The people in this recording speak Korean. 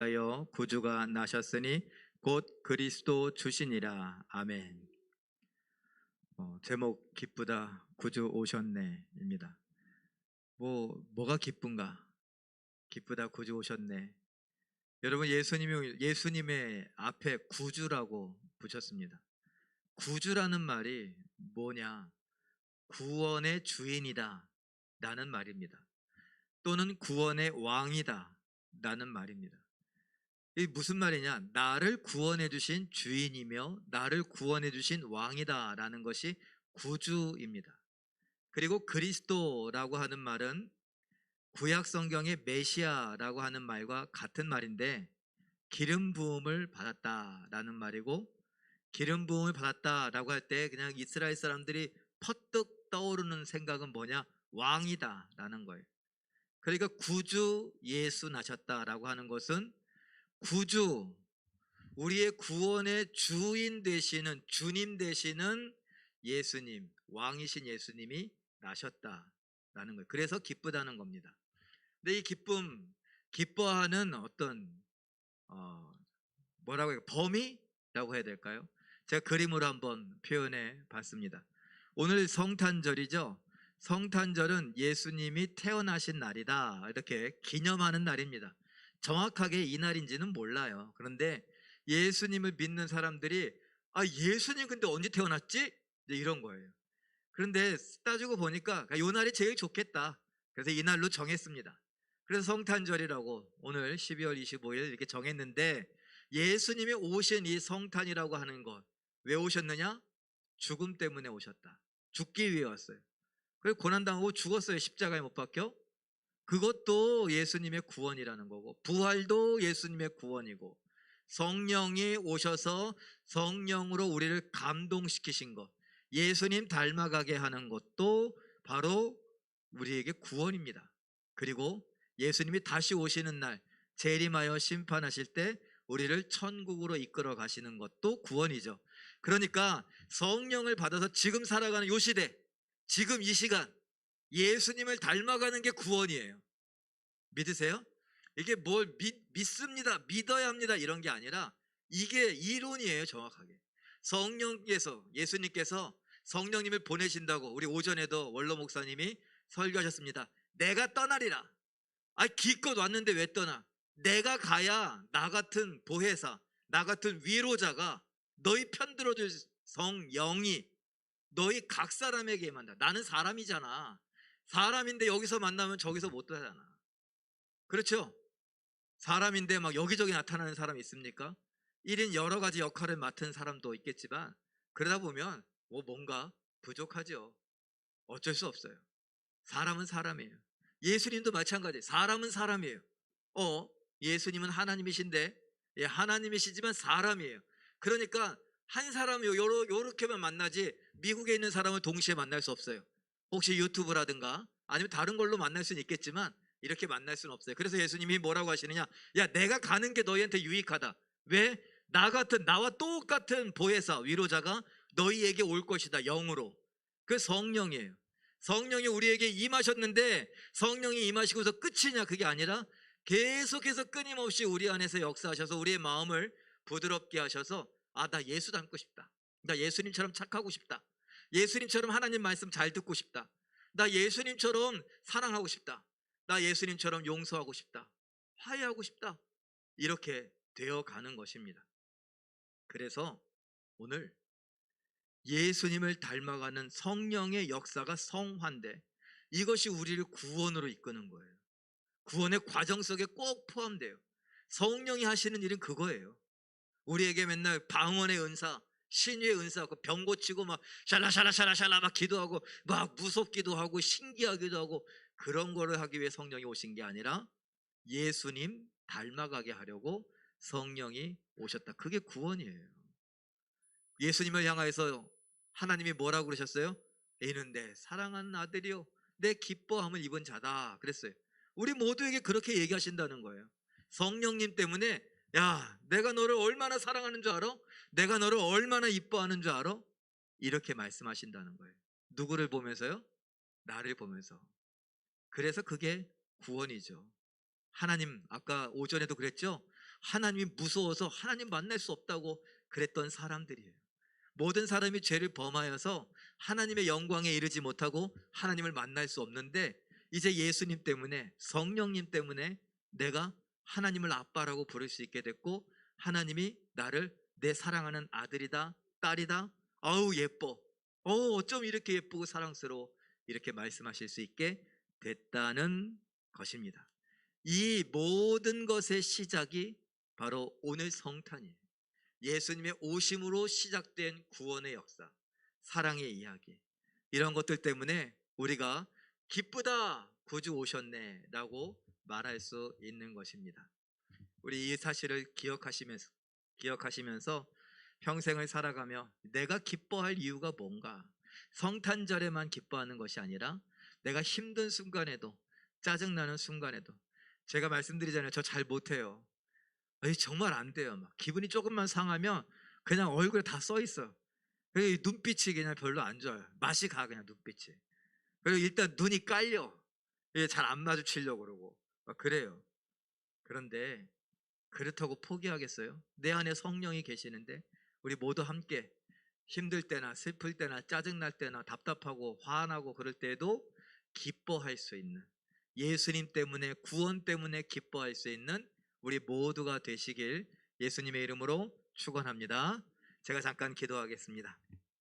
하여 구주가 나셨으니 곧 그리스도 주시니라. 아멘. 어, 제목 기쁘다 구주 오셨네입니다. 뭐 뭐가 기쁜가? 기쁘다 구주 오셨네. 여러분 예수님이 예수님의 앞에 구주라고 붙였습니다. 구주라는 말이 뭐냐? 구원의 주인이다 라는 말입니다. 또는 구원의 왕이다 라는 말입니다. 이 무슨 말이냐? 나를 구원해 주신 주인이며 나를 구원해 주신 왕이다 라는 것이 구주입니다. 그리고 그리스도라고 하는 말은 구약 성경의 메시아라고 하는 말과 같은 말인데 기름 부음을 받았다라는 말이고 기름 부음을 받았다라고 할 때 그냥 이스라엘 사람들이 퍼뜩 떠오르는 생각은 뭐냐? 왕이다라는 거예요. 그러니까 구주 예수 나셨다라고 하는 것은 구주 우리의 구원의 주인 되시는 주님 되시는 예수님 왕이신 예수님이 나셨다라는 거예요. 그래서 기쁘다는 겁니다. 근데 이 기쁨 기뻐하는 어떤 어 뭐라고 해요? 범위라고 해야 될까요? 제가 그림으로 한번 표현해 봤습니다. 오늘 성탄절이죠. 성탄절은 예수님이 태어나신 날이다. 이렇게 기념하는 날입니다. 정확하게 이 날인지는 몰라요. 그런데 예수님을 믿는 사람들이 아 예수님 근데 언제 태어났지? 이런 거예요. 그런데 따지고 보니까 이 날이 제일 좋겠다. 그래서 이 날로 정했습니다. 그래서 성탄절이라고 오늘 12월 25일 이렇게 정했는데 예수님이 오신 이 성탄이라고 하는 것 왜 오셨느냐? 죽음 때문에 오셨다. 죽기 위해 왔어요. 그래서 고난당하고 죽었어요. 십자가에 못 박혀. 그것도 예수님의 구원이라는 거고 부활도 예수님의 구원이고 성령이 오셔서 성령으로 우리를 감동시키신 것 예수님 닮아가게 하는 것도 바로 우리에게 구원입니다. 그리고 예수님이 다시 오시는 날 재림하여 심판하실 때 우리를 천국으로 이끌어 가시는 것도 구원이죠. 그러니까 성령을 받아서 지금 살아가는 요 시대, 지금 이 시간 예수님을 닮아가는 게 구원이에요. 믿으세요? 이게 뭘 믿, 믿습니다. 믿어야 합니다. 이런 게 아니라 이게 이론이에요. 정확하게. 성령께서 예수님께서 성령님을 보내신다고 우리 오전에도 원로 목사님이 설교하셨습니다. 내가 떠나리라. 아 기껏 왔는데 왜 떠나? 내가 가야 나 같은 보혜사, 나 같은 위로자가 너희 편 들어줄 성령이 너희 각 사람에게 만나. 나는 사람이잖아. 사람인데 여기서 만나면 저기서 못 하잖아. 그렇죠? 사람인데 막 여기저기 나타나는 사람이 있습니까? 1인 여러 가지 역할을 맡은 사람도 있겠지만 그러다 보면 뭐 뭔가 부족하죠. 어쩔 수 없어요. 사람은 사람이에요. 예수님도 마찬가지. 사람은 사람이에요. 어, 예수님은 하나님이신데 예, 하나님이시지만 사람이에요. 그러니까 한 사람 요러 요렇게만 만나지 미국에 있는 사람을 동시에 만날 수 없어요. 혹시 유튜브라든가 아니면 다른 걸로 만날 수는 있겠지만 이렇게 만날 수는 없어요. 그래서 예수님이 뭐라고 하시느냐? 야, 내가 가는 게 너희한테 유익하다. 왜? 나 같은 나와 똑같은 보혜사 위로자가 너희에게 올 것이다. 영으로. 그 성령이에요. 성령이 우리에게 임하셨는데 성령이 임하시고서 끝이냐 그게 아니라 계속해서 끊임없이 우리 안에서 역사하셔서 우리의 마음을 부드럽게 하셔서 아 나 예수 닮고 싶다. 나 예수님처럼 착하고 싶다. 예수님처럼 하나님 말씀 잘 듣고 싶다. 나 예수님처럼 사랑하고 싶다. 나 예수님처럼 용서하고 싶다. 화해하고 싶다. 이렇게 되어 가는 것입니다. 그래서 오늘 예수님을 닮아가는 성령의 역사가 성화인데 이것이 우리를 구원으로 이끄는 거예요. 구원의 과정 속에 꼭 포함돼요. 성령이 하시는 일은 그거예요. 우리에게 맨날 방언의 은사, 신유의 은사, 병 고치고 막 샬라샬라샬라샬라 막 기도하고 막 무섭기도 하고 신기하기도 하고 그런 거를 하기 위해 성령이 오신 게 아니라 예수님 닮아가게 하려고 성령이 오셨다. 그게 구원이에요. 예수님을 향하여서 하나님이 뭐라고 그러셨어요? 이는 내 사랑하는 아들이요. 내 기뻐함을 입은 자다. 그랬어요. 우리 모두에게 그렇게 얘기하신다는 거예요. 성령님 때문에 야, 내가 너를 얼마나 사랑하는 줄 알아? 내가 너를 얼마나 이뻐하는 줄 알아? 이렇게 말씀하신다는 거예요. 누구를 보면서요? 나를 보면서. 그래서 그게 구원이죠. 하나님, 아까 오전에도 그랬죠? 하나님이 무서워서 하나님 만날 수 없다고 그랬던 사람들이에요. 모든 사람이 죄를 범하여서 하나님의 영광에 이르지 못하고 하나님을 만날 수 없는데 이제 예수님 때문에 성령님 때문에 내가 하나님을 아빠라고 부를 수 있게 됐고 하나님이 나를 내 사랑하는 아들이다 딸이다 아우 예뻐 어 어쩜 이렇게 예쁘고 사랑스러워 이렇게 말씀하실 수 있게 됐다는 것입니다. 이 모든 것의 시작이 바로 오늘 성탄이에요. 예수님의 오심으로 시작된 구원의 역사, 사랑의 이야기. 이런 것들 때문에 우리가 기쁘다, 구주 오셨네 라고 말할 수 있는 것입니다. 우리 이 사실을 기억하시면서 기억하시면서 평생을 살아가며 내가 기뻐할 이유가 뭔가? 성탄절에만 기뻐하는 것이 아니라 내가 힘든 순간에도 짜증나는 순간에도 제가 말씀드리잖아요. 저 잘 못해요. 에이, 정말 안 돼요. 막 기분이 조금만 상하면 그냥 얼굴에 다 써 있어요. 눈빛이 그냥 별로 안 좋아요. 맛이 가 그냥 눈빛이. 그리고 일단 눈이 깔려. 잘 안 마주치려고 그러고 막 그래요. 그런데 그렇다고 포기하겠어요? 내 안에 성령이 계시는데 우리 모두 함께 힘들 때나 슬플 때나 짜증날 때나 답답하고 화나고 그럴 때에도 기뻐할 수 있는 예수님 때문에 구원 때문에 기뻐할 수 있는 우리 모두가 되시길 예수님의 이름으로 축원합니다. 제가 잠깐 기도하겠습니다.